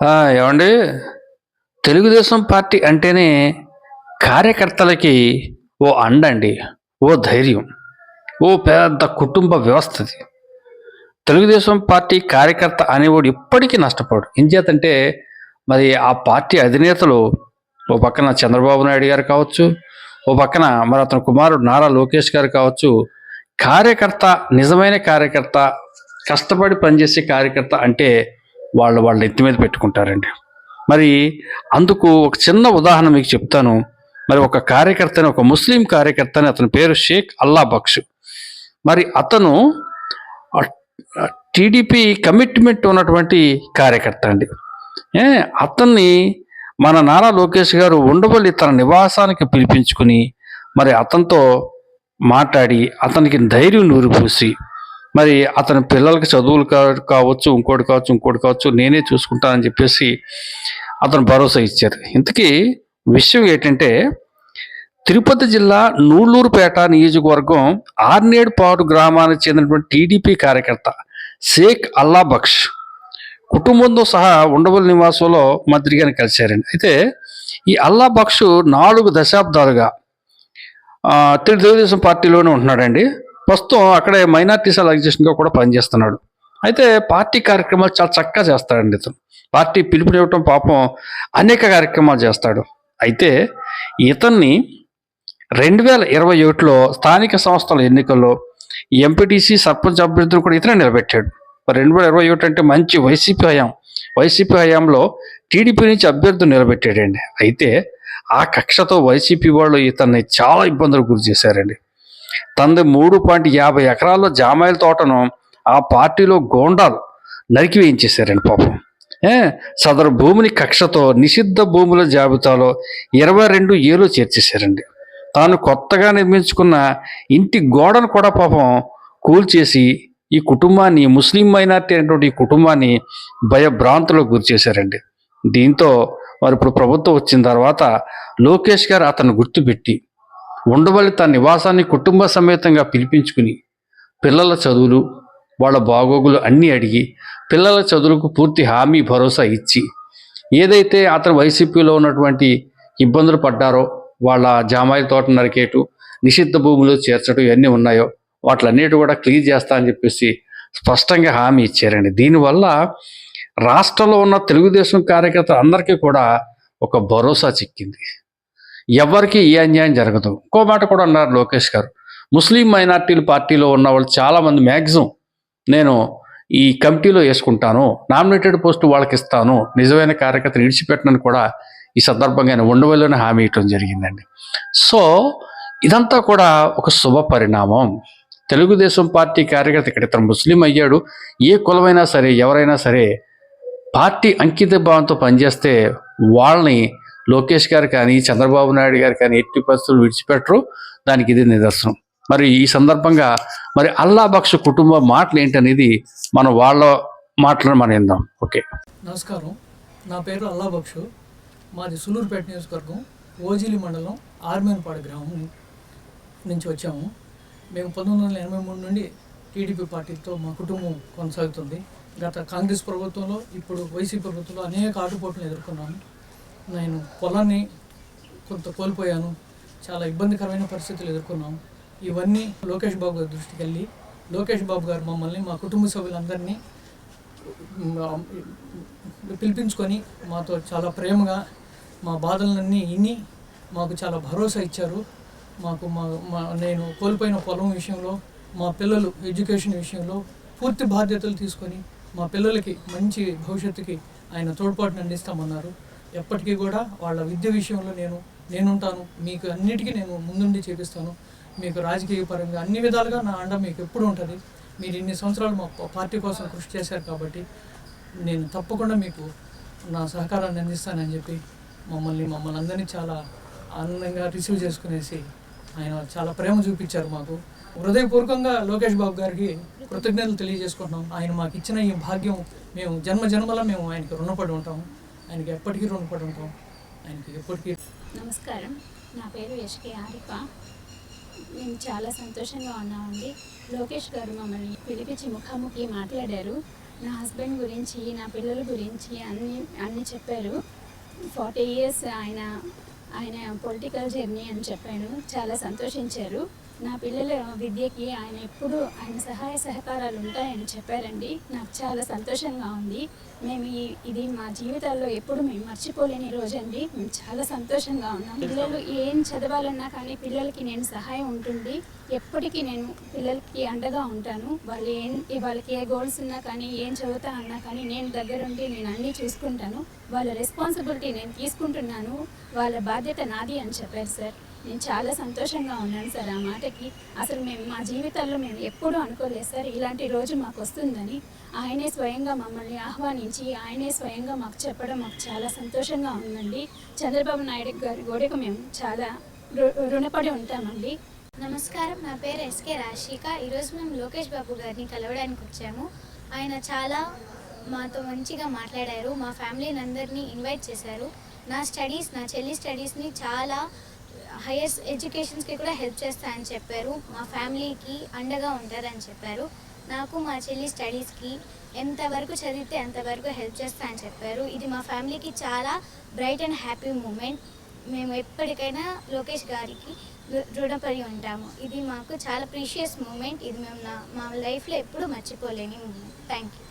ఏమండి? తెలుగుదేశం పార్టీ అంటేనే కార్యకర్తలకి ఓ అండండి ఓ ధైర్యం ఓ పెద్ద కుటుంబ వ్యవస్థది. తెలుగుదేశం పార్టీ కార్యకర్త అనేవాడు ఇప్పటికీ నష్టపోడు. ఎంచేతంటే మరి ఆ పార్టీ అధినేతలు ఓ పక్కన చంద్రబాబు నాయుడు గారు కావచ్చు ఓ పక్కన మరి అతని కుమారుడు నారా లోకేష్ గారు కావచ్చు కార్యకర్త నిజమైన కార్యకర్త కష్టపడి పనిచేసే కార్యకర్త అంటే వాళ్ళు వాళ్ళ ఎత్తి మీద పెట్టుకుంటారండి. మరి అందుకు ఒక చిన్న ఉదాహరణ మీకు చెప్తాను. మరి ఒక కార్యకర్తని ఒక ముస్లిం కార్యకర్తని అతని పేరు షేక్ అల్లా బక్ష్. మరి అతను టీడీపీ కమిట్మెంట్ ఉన్నటువంటి కార్యకర్త అండి. అతన్ని మన నారా లోకేష్ గారు ఉండవల్లి తన నివాసానికి పిలిపించుకుని మరి అతనితో మాట్లాడి అతనికి ధైర్యం నూరిపోసి మరి అతని పిల్లలకి చదువులు కావచ్చు ఇంకోటి కావచ్చు ఇంకోటి కావచ్చు నేనే చూసుకుంటానని చెప్పేసి అతను భరోసా ఇచ్చారు. ఇంతకీ విషయం ఏంటంటే తిరుపతి జిల్లా నూళ్ళూరుపేట నియోజకవర్గం ఆర్నేడుపాడు గ్రామానికి చెందినటువంటి టీడీపీ కార్యకర్త షేక్ అల్లా బక్ష్ కుటుంబంతో సహా ఉండవల్లి నివాసంలో మంత్రి గారిని కలిశారండి. అయితే ఈ అల్లా బక్ష్ నాలుగు దశాబ్దాలుగా తెలుగుదేశం పార్టీలోనే ఉంటున్నాడండి. ప్రస్తుతం అక్కడే మైనార్టీ సెల్ కూడా పనిచేస్తున్నాడు. అయితే పార్టీ కార్యక్రమాలు చాలా చక్కగా చేస్తాడండి ఇతను. పార్టీ పిలుపునివ్వటం పాపం అనేక కార్యక్రమాలు చేస్తాడు. అయితే ఇతన్ని రెండు వేల ఇరవై ఒకటిలో స్థానిక సంస్థల ఎన్నికల్లో ఎంపీటీసీ సర్పంచ్ అభ్యర్థులు కూడా ఇతనే నిలబెట్టాడు. రెండు వేల ఇరవై ఒకటి అంటే మంచి వైసీపీ హయాం. వైసీపీ హయాంలో టీడీపీ నుంచి అభ్యర్థులు నిలబెట్టాడండి. అయితే ఆ కక్షతో వైసీపీ వాళ్ళు ఇతన్ని చాలా ఇబ్బందులు గురి చేశారండి. తనది మూడు పాయింట్ యాభై ఎకరాల్లో జామాయిల తోటను ఆ పార్టీలో గోండాలు నరికి వేయించేశారండి పాపం. ఏ సదరు భూమిని కక్షతో నిషిద్ధ భూముల జాబితాలో ఇరవై రెండు ఏలో చేర్చేశారండి. తాను కొత్తగా నిర్మించుకున్న ఇంటి గోడను కూడా పాపం కూల్చేసి ఈ కుటుంబాన్ని ముస్లిం మైనార్టీ అనేటువంటి ఈ కుటుంబాన్ని భయభ్రాంతులకు గురి చేశారండి. దీంతో మరి ఇప్పుడు ప్రభుత్వం వచ్చిన తర్వాత లోకేష్ గారు అతను గుర్తుపెట్టి ఉండవల్లి తన నివాసాన్ని కుటుంబ సమేతంగా పిలిపించుకుని పిల్లల చదువులు వాళ్ళ బాగోగులు అన్నీ అడిగి పిల్లల చదువులకు పూర్తి హామీ భరోసా ఇచ్చి ఏదైతే అతను వైసీపీలో ఉన్నటువంటి ఇబ్బందులు పడ్డారో వాళ్ళ జామాయి తోట నరికేటు నిషిద్ధ భూములు చేర్చడం ఇవన్నీ ఉన్నాయో వాటిలన్నిటి కూడా క్లియర్ చేస్తా అని చెప్పేసి స్పష్టంగా హామీ ఇచ్చారండి. దీనివల్ల రాష్ట్రంలో ఉన్న తెలుగుదేశం కార్యకర్తలు అందరికీ కూడా ఒక భరోసా చిక్కింది. ఎవరికి ఏ అన్యాయం జరగదు. ఇంకో మాట కూడా అన్నారు లోకేష్ గారు. ముస్లిం మైనార్టీలు పార్టీలో ఉన్న వాళ్ళు చాలామంది మ్యాక్సిమం నేను ఈ కమిటీలో వేసుకుంటాను నామినేటెడ్ పోస్ట్ వాళ్ళకి ఇస్తాను నిజమైన కార్యకర్తను విడిచిపెట్టనని కూడా ఈ సందర్భంగా ఆయన ఉండవల్లోనే హామీ ఇవ్వడం జరిగిందండి. సో ఇదంతా కూడా ఒక శుభ పరిణామం. తెలుగుదేశం పార్టీ కార్యకర్త ఇక్కడ ఇతను ముస్లిం అయ్యాడు. ఏ కులమైనా సరే ఎవరైనా సరే పార్టీ అంకిత భావంతో పనిచేస్తే వాళ్ళని లోకేష్ గారు కానీ చంద్రబాబు నాయుడు గారు కానీ ఎట్టి పరిస్థితులు విడిచిపెట్టరు. దానికి ఇది నిదర్శనం. మరి ఈ సందర్భంగా మరి అల్లాబక్ష కుటుంబ మాటలు ఏంటనేది మనం వాళ్ళ మాటలను మనం విందాం. ఓకే. నమస్కారం. నా పేరు అల్లాబక్షు మాది సులూరుపేట నియోజకవర్గం ఓజిలి మండలం ఆర్మేన్పాడు గ్రామం నుంచి వచ్చాము. మేము పంతొమ్మిది వందల ఎనభై మూడు నుండి టీడీపీ పార్టీతో మా కుటుంబం కొనసాగుతుంది. గత కాంగ్రెస్ ప్రభుత్వంలో ఇప్పుడు వైసీపీ ప్రభుత్వంలో అనేక ఆటుపోట్లు ఎదుర్కొన్నాము. నేను పొలాన్ని కొంత కోల్పోయాను. చాలా ఇబ్బందికరమైన పరిస్థితులు ఎదుర్కొన్నాం. ఇవన్నీ లోకేష్ బాబు గారి దృష్టికి వెళ్ళి లోకేష్ బాబు గారు మమ్మల్ని మా కుటుంబ సభ్యులందరినీ పిలిపించుకొని మాతో చాలా ప్రేమగా మా బాధలన్నీ విని మాకు చాలా భరోసా ఇచ్చారు. మాకు మా మా నేను కోల్పోయిన పొలం విషయంలో మా పిల్లలు ఎడ్యుకేషన్ విషయంలో పూర్తి బాధ్యతలు తీసుకొని మా పిల్లలకి మంచి భవిష్యత్తుకి ఆయన తోడ్పాటును అందిస్తామన్నారు. ఎప్పటికీ కూడా వాళ్ళ విద్య విషయంలో నేను నేనుంటాను. మీకు అన్నిటికీ నేను ముందుండి చేపిస్తాను. మీకు రాజకీయ పరంగా అన్ని విధాలుగా నా అండ మీకు ఎప్పుడు ఉంటుంది. మీరు ఇన్ని సంవత్సరాలు మా పార్టీ కోసం కృషి చేశారు కాబట్టి నేను తప్పకుండా మీకు నా సహకారాన్ని అందిస్తానని చెప్పి మమ్మల్ని మమ్మల్ని అందరినీ చాలా ఆనందంగా రిసీవ్ చేసుకునేసి ఆయన చాలా ప్రేమ చూపించారు మాకు. హృదయపూర్వకంగా లోకేష్ బాబు గారికి కృతజ్ఞతలు తెలియజేసుకుంటున్నాం. ఆయన మాకు ఇచ్చిన ఈ భాగ్యం మేము జన్మ జన్మల మేము ఆయనకి రుణపడి ఉంటాము. ఆయనకి ఎప్పటికీ రుణపడి ఉంటాం. ఆయనకి ఎప్పటికీ నమస్కారం. నా పేరు ఎస్కే ఆరిఫ. మేము చాలా సంతోషంగా ఉన్నామండి. లోకేష్ గారు మమ్మల్ని పిలిపించి ముఖాముఖి మాట్లాడారు. నా హస్బెండ్ గురించి నా పిల్లల గురించి అన్ని అన్ని చెప్పారు. ఫార్టీ ఇయర్స్ ఆయన ఆయన పొలిటికల్ జర్నీ అని చెప్పాను చాలా సంతోషించారు. నా పిల్లల విద్యకి ఆయన ఎప్పుడు ఆయన సహాయ సహకారాలు ఉంటాయని చెప్పారండి. నాకు చాలా సంతోషంగా ఉంది. మేము ఈ ఇది మా జీవితాల్లో ఎప్పుడు మేము మర్చిపోలేని రోజండి. మేము చాలా సంతోషంగా ఉన్నాం. పిల్లలు ఏం చదవాలన్నా కానీ పిల్లలకి నేను సహాయం ఉంటుంది. ఎప్పటికీ నేను పిల్లలకి అండగా ఉంటాను. వాళ్ళు ఏం వాళ్ళకి ఏ గోల్స్ ఉన్నా కానీ ఏం చదువుతా అన్నా కానీ నేను దగ్గరుండి నేను అన్నీ చూసుకుంటాను. వాళ్ళ రెస్పాన్సిబిలిటీ నేను తీసుకుంటున్నాను. వాళ్ళ బాధ్యత నాది అని చెప్పారు సార్. నేను చాలా సంతోషంగా ఉన్నాను సార్ ఆ మాటకి. అసలు మేము మా జీవితాల్లో మేము ఎప్పుడూ అనుకోలేదు సార్ ఇలాంటి రోజు మాకు వస్తుందని. ఆయనే స్వయంగా మమ్మల్ని ఆహ్వానించి ఆయనే స్వయంగా మాకు చెప్పడం మాకు చాలా సంతోషంగా ఉందండి. చంద్రబాబు నాయుడు గారి గోడకు మేము చాలా రు- రుణపడి ఉంటామండి. నమస్కారం నా పేరు ఎస్కే రాశిక. ఈరోజు మేము లోకేష్ బాబు గారిని కలవడానికి వచ్చాము. ఆయన చాలా మాతో మంచిగా మాట్లాడారు. మా ఫ్యామిలీని అందరినీ ఇన్వైట్ చేశారు. నా స్టడీస్ నా చెల్లి స్టడీస్ని చాలా హైయర్ ఎడ్యుకేషన్స్కి కూడా హెల్ప్ చేస్తా అని చెప్పారు. మా ఫ్యామిలీకి అండగా ఉంటారని చెప్పారు. నాకు మా చెల్లి స్టడీస్కి ఎంతవరకు చదివితే అంతవరకు హెల్ప్ చేస్తా అని చెప్పారు. ఇది మా ఫ్యామిలీకి చాలా బ్రైట్ అండ్ హ్యాపీ మూమెంట్ మేము ఎప్పటికైనా లోకేష్ గారికి రుణపడి ఉంటాము. ఇది మాకు చాలా ప్రీషియస్ మూమెంట్ ఇది మేము నా మా లైఫ్లో ఎప్పుడూ మర్చిపోలేని మూమెంట్ థ్యాంక్ యూ